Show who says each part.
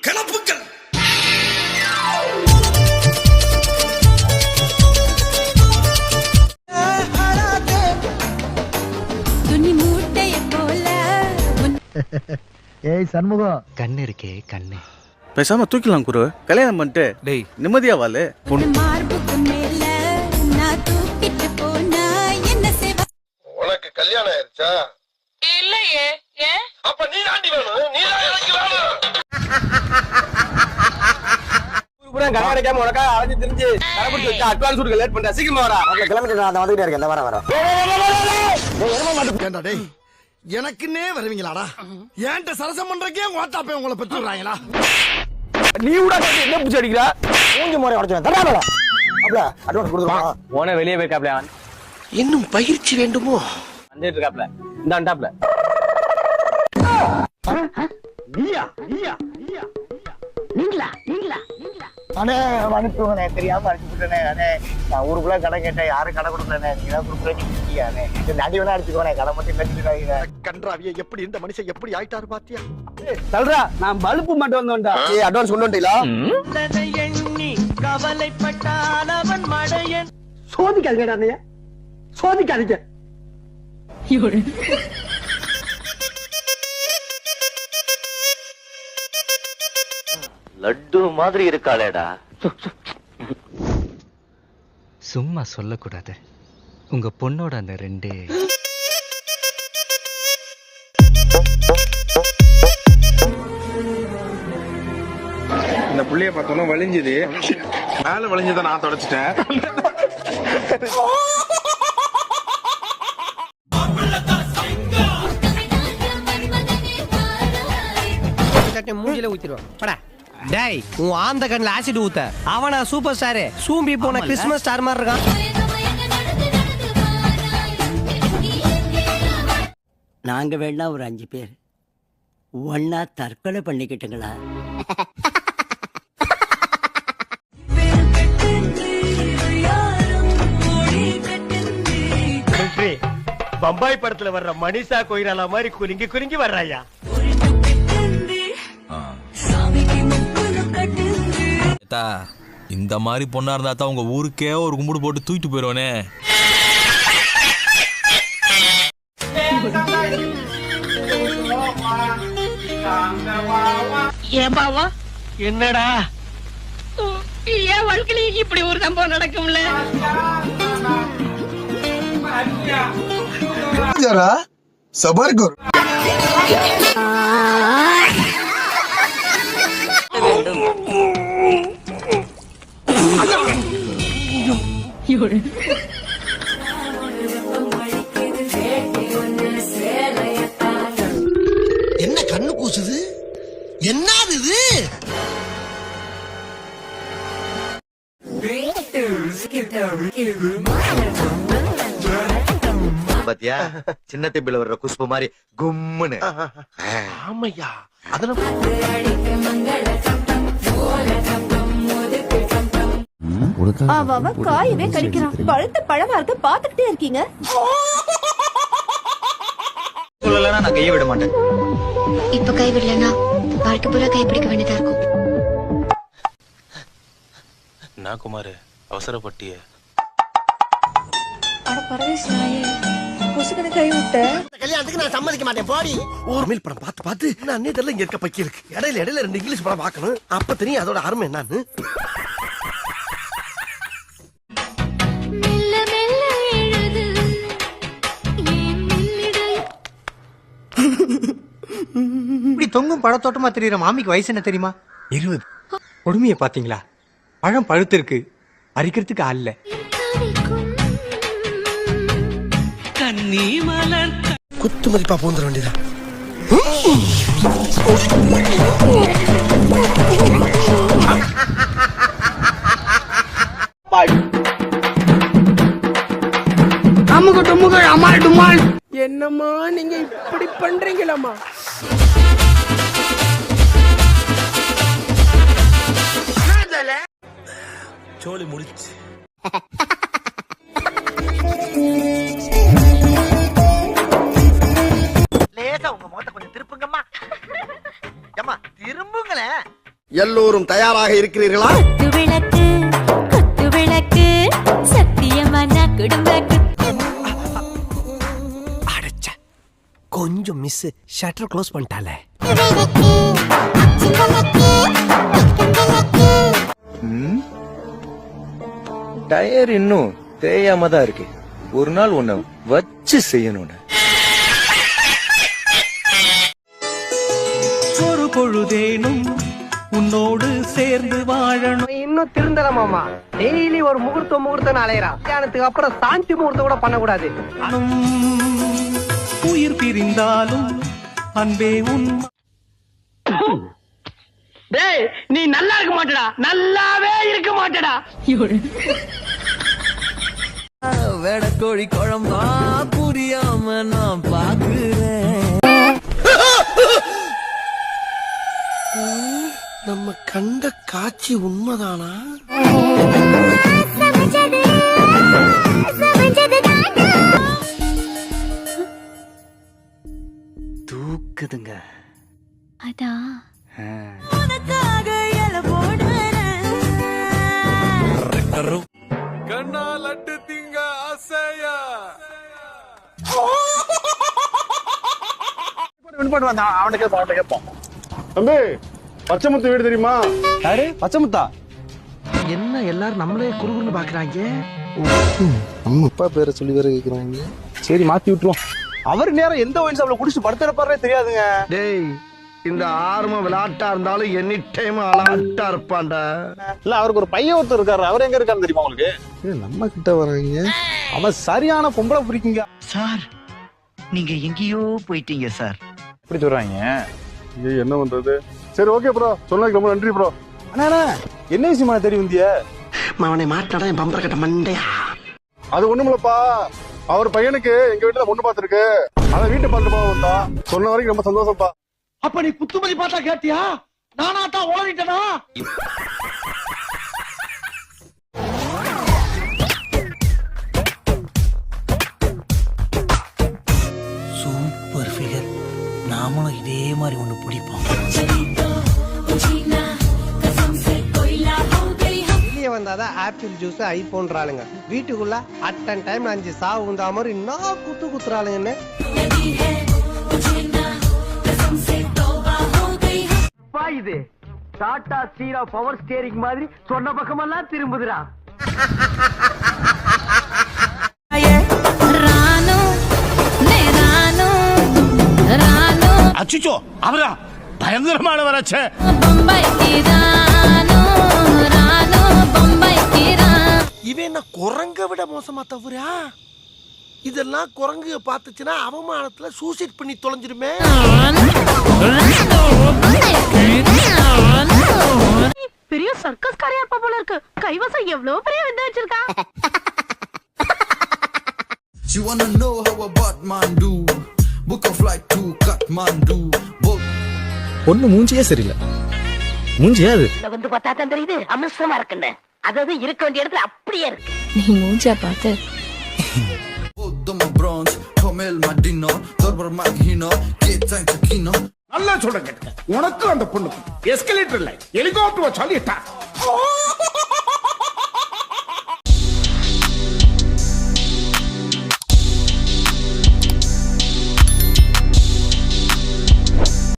Speaker 1: கிளப்புக்கள்
Speaker 2: ஏய் சண்முகம்.
Speaker 3: கண்ணு இருக்கே கண்ணு.
Speaker 4: பேசாம தூக்கிடலாம் குரு. கல்யாணம் பண்ணிட்டு
Speaker 3: டேய்.
Speaker 4: நிம்மதியா வாழு. பொண்ணு.
Speaker 5: மார்புக்கு மேல நான் தூக்கிட்டு போனா என்ன செய்வ?
Speaker 6: உனக்கு கல்யாணம் ஆயிருச்சா?
Speaker 7: இல்லையே ஏன்?
Speaker 6: அப்ப நீ தாண்டி வேணும். நீ
Speaker 8: கடை கிடைக்காம உனக்கா அலைஞ்சு திரிஞ்சு கடை பிடிச்சி வச்சா அட்வான்ஸ் கொடுக்க லேட் பண்ற சீக்கிரமா வரா
Speaker 2: கிலோமீட்டர் நான் வந்துகிட்டே இருக்கேன். இந்த வர வர.
Speaker 1: ஏண்டா டேய் எனக்குன்னே வருவீங்களாடா? ஏன்ட்ட சரசம் பண்றக்கே ஓட்டாப்பே உங்களை பெற்று விடுறாங்களா
Speaker 8: நீ கூட என்ன பூச்சி அடிக்கிறா?
Speaker 2: மூஞ்சி முறை உடச்சு தரா அப்பல அட்வான்ஸ் கொடுத்துருவான்
Speaker 8: போன வெளியே போயிருக்காப்ல அவன்.
Speaker 1: இன்னும் பயிற்சி வேண்டுமோ?
Speaker 8: வந்துட்டு இருக்காப்ல. இந்த அண்டாப்ல
Speaker 2: அண்ணே அனுப்புங்கண்ணே. தெரியாம அடிச்சு விட்டேனே அண்ணே. நான் ஊருக்குள்ள கடை கேட்டேன் யாரும் கடை கொடுக்கலண்ணே. நீங்க தான் கொடுக்குறீங்க அண்ணே? இந்த அடி வேணா அடிச்சுக்கோண்ணே கடை மட்டும் கட்டிட்டு
Speaker 1: கன்றாவிய எப்படி இந்த மனுஷன் எப்படி ஆயிட்டாரு பாத்தியா?
Speaker 8: சொல்றா நான் பல்பு மட்டும் வந்தோம்டா ஏய் அட்வான்ஸ் கொண்டு வந்துட்டீங்களா? சோதிக்காதீங்க அண்ணையா. சோதிக்காதீங்க.
Speaker 3: லட்டு மாதிரி இருக்காளேடா. சும்மா சொல்லக்கூடாது. உங்க பொண்ணோட அந்த ரெண்டு
Speaker 6: இந்த புள்ளைய பார்த்தோன்னா வலிஞ்சுது. மேல வலிஞ்சதை நான் தொடச்சிட்டேன்.
Speaker 9: மூஞ்சில ஊத்திடுவான் படா. டேய் உன் ஆந்த கண்ணில் ஆசிட் ஊத்த. அவனா சூப்பர் ஸ்டாரு சூம்பி போன கிறிஸ்மஸ் ஸ்டார் மாதிரி இருக்கான்.
Speaker 10: நாங்க வேணா ஒரு அஞ்சு பேர். ஒன்னா தற்கொலை பண்ணிக்கிட்டுங்களா?
Speaker 8: பம்பாய் படத்துல வர்ற மணிஷா கொய்ராலா மாதிரி குலுங்கி குலுங்கி வர்றாயா?
Speaker 11: இந்த மாதிரி பொண்ணா இருந்தா தான் உங்க ஊருக்கே ஒரு கும்பிடு போட்டு தூக்கிட்டு போயிடுவானே
Speaker 7: ஏன் பாவா
Speaker 8: என்னடா?
Speaker 7: என் வாழ்க்கையில இப்படி ஒரு சம்பவம் நடக்கும்ல?
Speaker 1: சபர் குரு என்ன கண்ணு கூசுது? என்னது இது?
Speaker 3: பாத்தியா? சின்ன திப்பில வர்ற குஷ்பு மாதிரி கும்முன்னு.
Speaker 1: ஆமையா. அதெல்லாம்
Speaker 5: அவ காயவே கடிக்கிறான்? பழுத்த பழமா இருக்க பாத்துக்கிட்டே இருக்கீங்க.
Speaker 3: சொல்லலன்னா நான் கையை விட மாட்டேன்.
Speaker 5: இப்ப கைவிடலனா வாழ்க்கை பூரா கைப்பிடிக்க வேண்டியதா இருக்கும்.
Speaker 11: நான் குமார் அவசரப்பட்டிய.
Speaker 5: அட பரதேஷ் நாயே புசுக்கனை கை விட்ட.
Speaker 1: கல்யாணத்துக்கு நான் சம்மதிக்க மாட்டேன். போடி. தமிழ் படம் பார்த்து பார்த்து நான் அன்னே தெரியல இங்க இருக்க பக்கி இருக்கு. இடையில இடையில ரெண்டு இங்கிலீஷ் படம் பார்க்கணும். அப்ப தெரியும் அதோட அருமை என்னன்னு.
Speaker 9: இப்படி தொங்கும் பழத்தோட்டமா தெரியுற மாமிக்கு வயசு என்ன தெரியுமா? இருபது. கொடுமையை பாத்தீங்களா பழம் பழுத்து இருக்கு பறிக்கிறதுக்கு ஆள் இல்ல.
Speaker 1: குத்து மதிப்பா போந்துட வேண்டியதா?
Speaker 9: என்னம்மா நீங்க இப்படி பண்றீங்களம்மா?
Speaker 1: சோழி முடிச்சு.
Speaker 2: லேசா உங்க முகத்தை கொஞ்சம் திருப்புங்கம்மா. ஏம்மா திரும்புங்களேன்.
Speaker 1: எல்லோரும் தயாராக இருக்கிறீர்களா? கொஞ்சம் மிஸ் ஷட்டர் க்ளோஸ் பண்ணிட்டாலே
Speaker 12: டயர் இன்னும் தேயாம தான் இருக்கு. ஒரு நாள் உன்னை வச்சு செய்யணும்
Speaker 13: ஒரு பொழுதேனும் உன்னோடு சேர்ந்து வாழணும்.
Speaker 8: இன்னும் திருந்தல மாமா. டெய்லி ஒரு முகூர்த்தம் முகூர்த்தம் அலையறான் கல்யாணத்துக்கு அப்புறம் சாந்தி முகூர்த்தம் கூட பண்ணக்கூடாது.
Speaker 13: உயிர் பிரிந்தாலும் அன்பே உன்
Speaker 8: டேய் நீ நல்லா இருக்க மாட்டடா. நல்லாவே இருக்க மாட்டடா.
Speaker 13: வேடக்கோழி குழம்பா புரியாம நான் பாக்குறேன்.
Speaker 1: நம்ம கண்ட காட்சி உண்மைதானா?
Speaker 3: தூக்குதுங்க
Speaker 14: அதான்
Speaker 11: கண்ணா லட்டு திங்க அசையா
Speaker 8: அவனுக்கு அவன்கிட்ட கேட்போம்
Speaker 15: தம்பி பச்சைமுத்து வீடு தெரியுமா?
Speaker 12: யாரு? பச்சைமுத்தா
Speaker 1: என்ன எல்லாரும் நம்மளே குறுகுறுன்னு பாக்குறாங்க?
Speaker 15: நம்ம அப்பா பேரை சொல்லி வேற கேக்குறாங்க.
Speaker 12: சரி மாத்தி விட்டுருவோம். அவர் நேரம் எந்த ஒயின் ஷாப்ல குடிச்சு படுத்துறப்பாரு தெரியாதுங்க.
Speaker 1: டேய் இந்த ஆர்மம் விளையாட்டா இருந்தாலும் எனி டைம் அலாட்டா இருப்பான்டா.
Speaker 12: இல்ல அவருக்கு ஒரு பையன் ஒருத்தர் இருக்காரு. அவர் எங்க இருக்காருன்னு தெரியுமா உங்களுக்கு?
Speaker 15: நம்ம கிட்ட வராங்க
Speaker 12: அவன் சரியான பொம்பளை பிடிக்குங்க.
Speaker 10: சார் நீங்க எங்கேயோ போயிட்டீங்க சார்.
Speaker 12: இப்படி சொல்றாங்க
Speaker 15: ஐயோ, என்ன பண்றது? சரி ஓகே ப்ரோ சொன்னதுக்கு ரொம்ப நன்றி ப்ரோ
Speaker 12: அண்ணா அண்ணா, என்ன விஷயமா தெரியும் இந்திய
Speaker 1: அவனை மாட்டாடா என் பம்பர கட்ட மண்டையா?
Speaker 15: அது ஒண்ணுமில்லப்பா அவர் பையனுக்கு எங்க வீட்டுல பொண்ணு பார்த்திருக்கு. அதான் வீட்டு பாத்துட்டு போக சொன்ன வரைக்கும் ரொம்ப சந்தோஷம்ப்பா.
Speaker 8: அப்ப நீ குத்துமதி பார்த்தா கேட்டியா? நானா தான் ஓடிட்டனா? வந்தாதான் ஆப்பிள் ஜூஸ் ஐபோன்றாளுங்க வீட்டுக்குள்ள அட்டன் டைம் அஞ்சு சாவு உந்தா மாதிரி நான் குத்து குத்துறாளுங்கன்னு. இது. டாடா ஸ்டீரா பவர் ஸ்டேரிங் மாதிரி சொன்ன பக்கமெல்லாம் திரும்புதுடா.
Speaker 12: அச்சுச்சோ அவரா? பயங்கரமான வராச்சே
Speaker 1: இவன் என்ன குரங்க விட மோசமா தவிரா இதெல்லாம் குரங்கு பார்த்துச்சுன்னா அவமானத்துல சூசைட் பண்ணி தொலைஞ்சிருமே
Speaker 16: பெரிய சர்க்கஸ் காரியா இருப்ப போல இருக்கு. கைவசம் எவ்வளவு பெரிய வித்த வச்சிருக்கா?
Speaker 13: You wanna know how a Batman do? Book a flight to Kathmandu.
Speaker 12: பொண்ணு மூஞ்சியே சரியில்லை. மூஞ்சியா அது?
Speaker 16: வந்து பார்த்தா தான் தெரியுது. அமிர்தமா இருக்குன்னு. அதாவது இருக்க வேண்டிய இடத்துல அப்படியே இருக்கு
Speaker 14: நீ மூஞ்சா பார்த்து
Speaker 13: Doma bronze, Komel Madino, Dorbar Maghino, Ketan Chakino.
Speaker 15: நல்லா